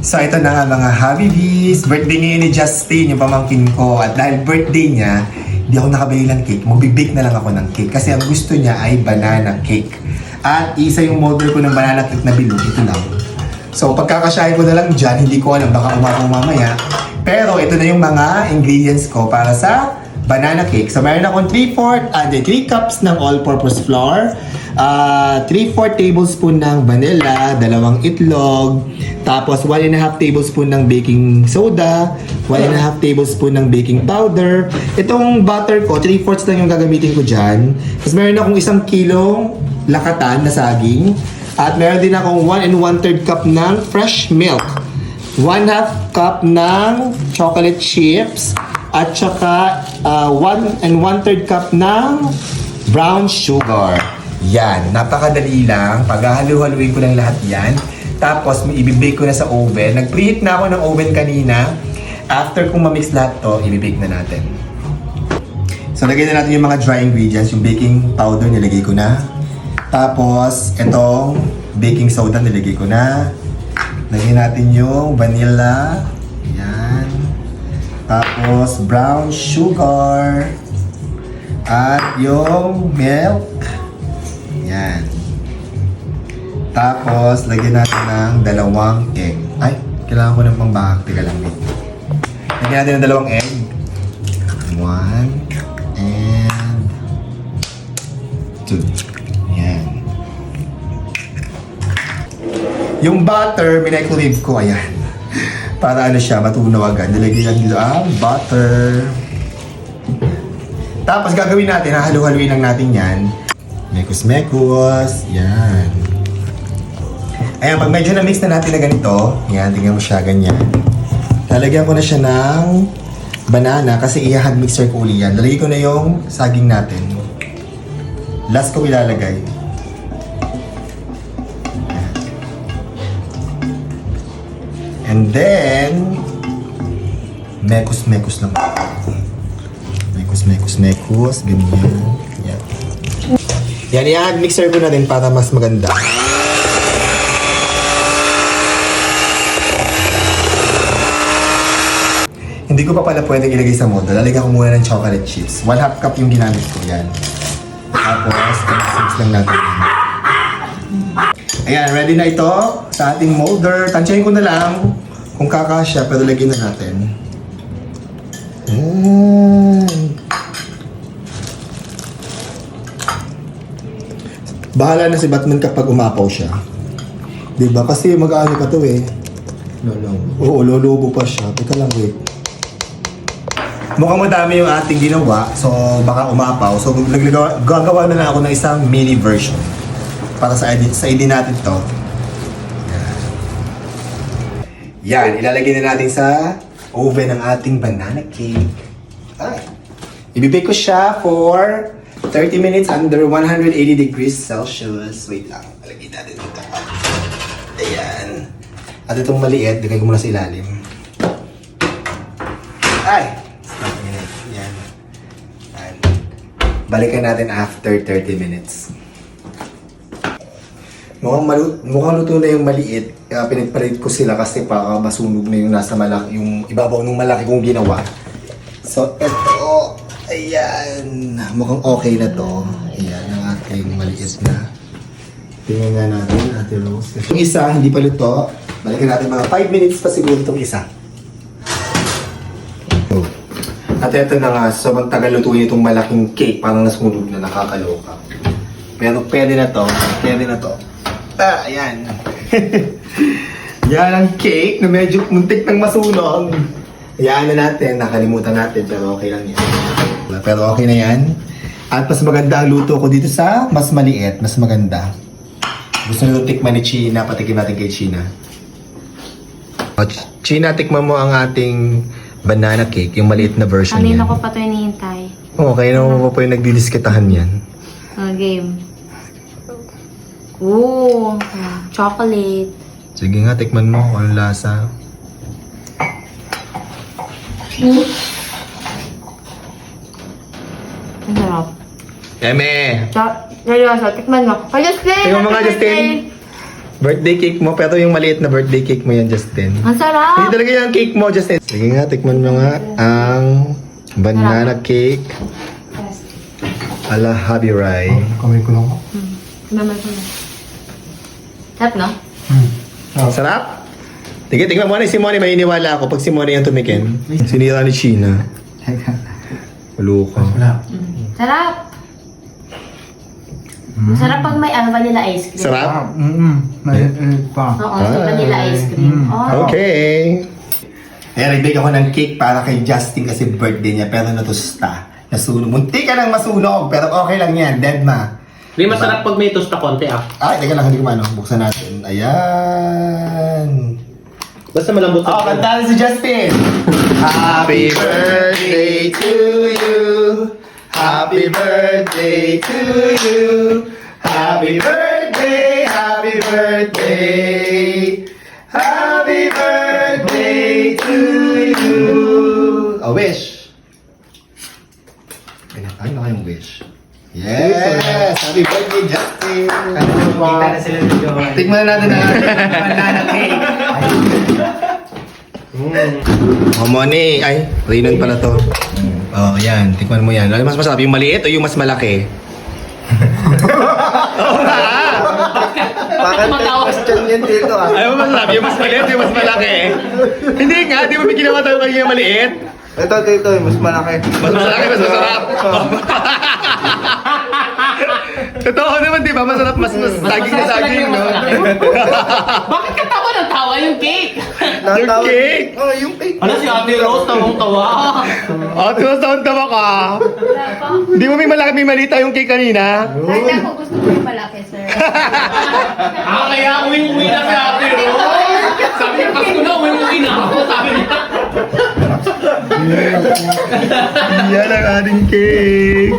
So ito na nga mga Habibis. Birthday ngayon ni Justin, yung pamangkin ko. At dahil birthday niya, hindi ako nakabili ng cake. Magbibake na lang ako ng cake. Kasi ang gusto niya ay banana cake. At isa yung model ko ng banana cake na bilog. Ito lang. So pagkakasyahin ko na lang dyan, hindi ko alam, baka umapaw mamaya. Pero ito na yung mga ingredients ko para sa banana cake. So meron akong 3-4, uh, 3 cups ng all-purpose flour, uh, 3-4 tablespoon ng vanilla, dalawang itlog, tapos 1 and a half tablespoon ng baking soda, 1 and a half tablespoon ng baking powder. Itong butter ko, 3 fourths lang yung gagamitin ko dyan. Tapos meron akong isang kilong lakatan na saging. At meron din akong 1 and 1 third cup ng fresh milk. 1 half cup ng chocolate chips. At saka 1 and 1 third cup ng brown sugar. Yan, napakadali lang. Paghahalu-haluin ko lang lahat yan. Tapos, ibibake ko na sa oven. Nag-preheat na ako ng oven kanina. After kong mamix lahat to, ibibake na natin. So, lagyan na natin yung mga dry ingredients. Yung baking powder, nilagay ko na. Tapos, itong baking soda, nilagay ko na. Lagyan natin yung vanilla. Yan. Tapos, brown sugar. At yung milk. Yan. Tapos, lagyan natin ng dalawang egg. Ay, kailangan ko ng pangbahag. Teka lang, wait. Lagyan natin ng dalawang egg. One. And two. Yan. Yung butter, microwave ko, ayan. Para ano siya, matunaw agad. Nilagyan dito ang butter. Tapos gagawin natin, hahalu-haluin lang natin yan. Mekos-mekos. Yan. Ayan, pag medyo na-mix na natin na ganito, yan, tingnan mo siya, ganyan. Lalagyan ko na siya ng banana kasi i-hand mixer ko uli yan. Lalagay ko na yung saging natin. Last ko ilalagay. And then, mekos-mekos lang. Mekos, mekos, mekos. Ganyan. Yan. Yan, i-hand mixer ko na din para mas maganda. Hindi ko pa pala pwedeng ilagay sa mold. Lalagyan ko muna ng chocolate chips. One half cup yung ginamit ko. Yan. Tapos, mix lang natin. Ayan, ready na ito sa ating molder. Tansyahin ko na lang kung kakasya, pero lagyan na natin. Ayan. Bahala na si Batman kapag umapaw siya. Di ba? Kasi mag-ano pa to eh. Lolo. Oo, lolobo pa siya. Teka lang, wait. Mukhang madami yung ating ginawa, so baka umapaw. So gagawa na lang ako ng isang mini version para sa edit, sa edit natin to. Yan. Yan, ilalagay na natin sa oven ang ating banana cake. Ay. Ibibake ko siya for 30 minutes under 180 degrees Celsius. Wait lang, alagay natin ito. Ayan. At itong maliit, bigay ko muna sa ilalim. Ay! Stop minute. Yan. Yan. Balikan natin after 30 minutes. Mukhang, malu mukhang luto na yung maliit. Kaya pinagpalit ko sila kasi para masunog na yung nasa malaki, yung ibabaw ng malaki kong ginawa. So, eto. Ayan. Mukhang okay na to. Ayan, ang ating maliit na. Tingnan nga natin, Ate Rose. Yung isa, hindi pa luto. Balikan natin mga 5 minutes pa siguro itong isa. Oh. At eto na nga, sobrang tagal lutuin itong malaking cake. Parang nasunog na nakakaloka. Pero pwede na to. Pwede na to. Ah, ayan. yan ang cake na medyo muntik ng masunog. Hayaan na natin, nakalimutan natin, pero okay lang yan. Pero okay na yan. At mas maganda ang luto ko dito sa mas maliit, mas maganda. Gusto nyo tikman ni China, patikim natin kay China. O, Ch- China, tikman mo ang ating banana cake, yung maliit na version Kanina ko pa ito hinihintay. Oo, kaya naman mo pa yung nagdidiskitahan yan. Uh, game. Ooh, chocolate. Sige nga, tikman mo anong lasa. Ang sarap. Eme! Cho- Seryoso, tikman mo. Kay Justin! Tikman mo nga, happy Justin. birthday! Birthday cake mo, pero yung maliit na birthday cake mo yan, Justin. Ang Hindi sarap! talaga yung cake mo, Justin. Sige nga, tikman mo nga ang banana cake ala Happy Rai. Kamay ko lang. Naman ko na. Sarap, no? Ang sarap. Sige, tingnan mo na si Moni, maniniwala ako pag si Moni yung tumikin. Sinira ni Sheena. Teka. Maluko. Wala. Sarap! Sarap pag may ano, vanilla ice cream. Sarap? Ah, mm-mm. Maliit pa. Oo, may vanilla ice cream. Mm. Oh. Okay. Kaya nagbigay ako ng cake para kay Justin kasi birthday niya pero natusta. Nasunog. Munti ka nang masunog pero okay lang yan. Dead ma. Hindi masarap pag may tosta konti ah. Ay, teka lang, hindi ko maano. Buksan natin. Ayan. Basta malambot Oh, kantahan si Justin! Happy birthday to you! Happy birthday to you! Happy birthday! Happy birthday! Happy birthday to you! A wish! Ay, ano kayong wish? Yes! Happy birthday, Justin! Kita na sila ni Johan. Tignan natin ang ating banana cake. Oh, Moni. Ay, Raynon pala to. Oh, yan. Tikman mo yan. Ano mas masarap? Yung maliit o yung mas malaki? Oo nga. Bakit question yan dito ah? Ayaw mo masarap? Yung mas maliit o yung mas malaki? Hindi nga. Di ba may ginawa tayo kayo yung maliit? Ito, dito, mas malaki. Mas malaki, mas masarap. Totoo naman, di ba? Masarap, mas, mas saging na saging, no? Bakit ka tawa ng tawa yung cake? Yung cake! Oh, yung cake. Ano si Ate Rose tawang tawa? Oh, tumasaon tawa ka. Di mo may malaki, may malita yung cake kanina? Kahit ako gusto ko yung malaki, sir. ah, kaya uwi-uwi na si Ate Rose. Sabi niya, Pasko na, uwi-uwi na ako. Sabi niya. Yan ang ating cake.